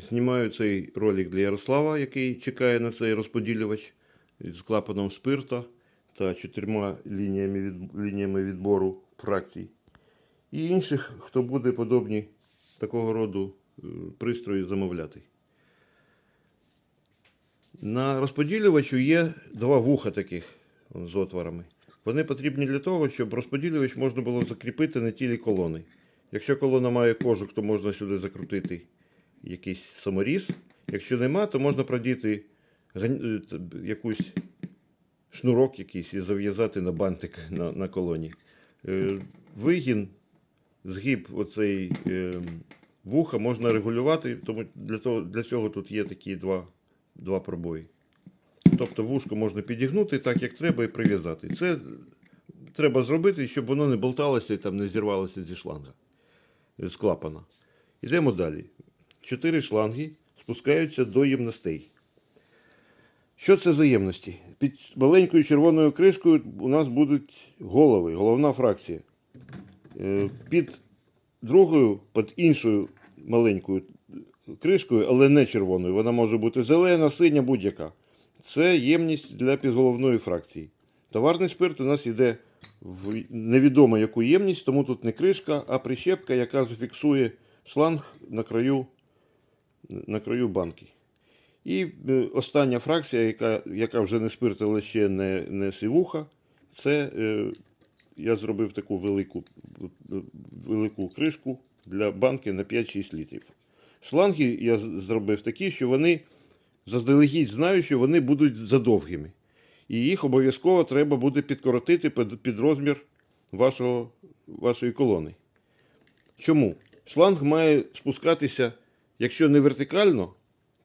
Знімаю цей ролик для Ярослава, який чекає на цей розподілювач з клапаном спирта та чотирма лініями, від, лініями відбору фракцій. І інших, хто буде подобні такого роду е, пристрої замовляти. На розподілювачу є два вуха таких з отворами. Вони потрібні для того, щоб розподілювач можна було закріпити на тілі колони. Якщо колона має кожух, то можна сюди закрутити якийсь саморіз. Якщо нема, то можна продіти е, якусь шнурок якийсь і зав'язати на бантик на, на колоні. Е, Вигін, згиб оцей е, вуха можна регулювати, тому для, того, для цього тут є такі два, два пробої. Тобто вушко можна підігнути так, як треба, і прив'язати. Це треба зробити, щоб воно не болталося і там не зірвалося зі шланга, з клапана. Йдемо далі. Чотири шланги спускаються до ємностей. Що це за ємності? Під маленькою червоною кришкою у нас будуть голови, головна фракція. Е, Під другою, під іншою маленькою кришкою, але не червоною, вона може бути зелена, синя, будь-яка. Це ємність для підголовної фракції. Товарний спирт у нас йде в невідомо яку ємність, тому тут не кришка, а прищепка, яка зафіксує шланг на краю, на краю банки. І е, остання фракція, яка, яка вже не спирт, але ще не, не сивуха, це е, я зробив таку велику, велику кришку для банки на 5-6 літрів. Шланги я зробив такі, що вони заздалегідь знаю, що вони будуть задовгими. І їх обов'язково треба буде підкоротити під, під розмір вашого, вашої колони. Чому? Шланг має спускатися, якщо не вертикально,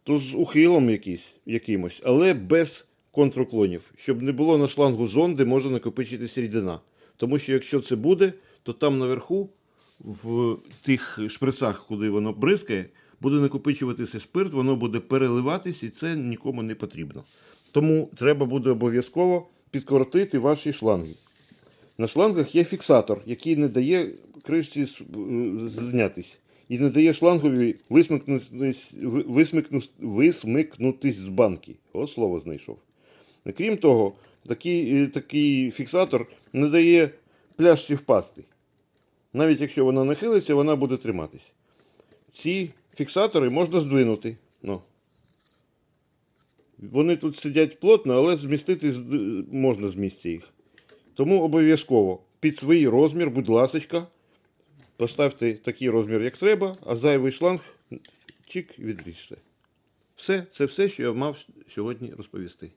то з ухилом якийсь, якимось, але без контруклонів, щоб не було на шлангу зон, де може накопичитися рідина. Тому що якщо це буде, то там наверху, в тих шприцах, куди воно бризкає, буде накопичуватися спирт, воно буде переливатись, і це нікому не потрібно. Тому треба буде обов'язково підкоротити ваші шланги. На шлангах є фіксатор, який не дає кришці е, знятись. І не дає шлангові висмикнутись, ви- висмикнутись з банки. О, слово знайшов. Крім того, такий, е, такий фіксатор не дає пляшці впасти. Навіть якщо вона нахилиться, вона буде триматись. Ці фіксатори можна здвинути. Ну. Вони тут сидять плотно, але змістити можна з місця їх. Тому обов'язково під свій розмір, будь ласочка, поставте такий розмір, як треба, а зайвий шланг чик відріжте. Все, це все, що я мав сьогодні розповісти.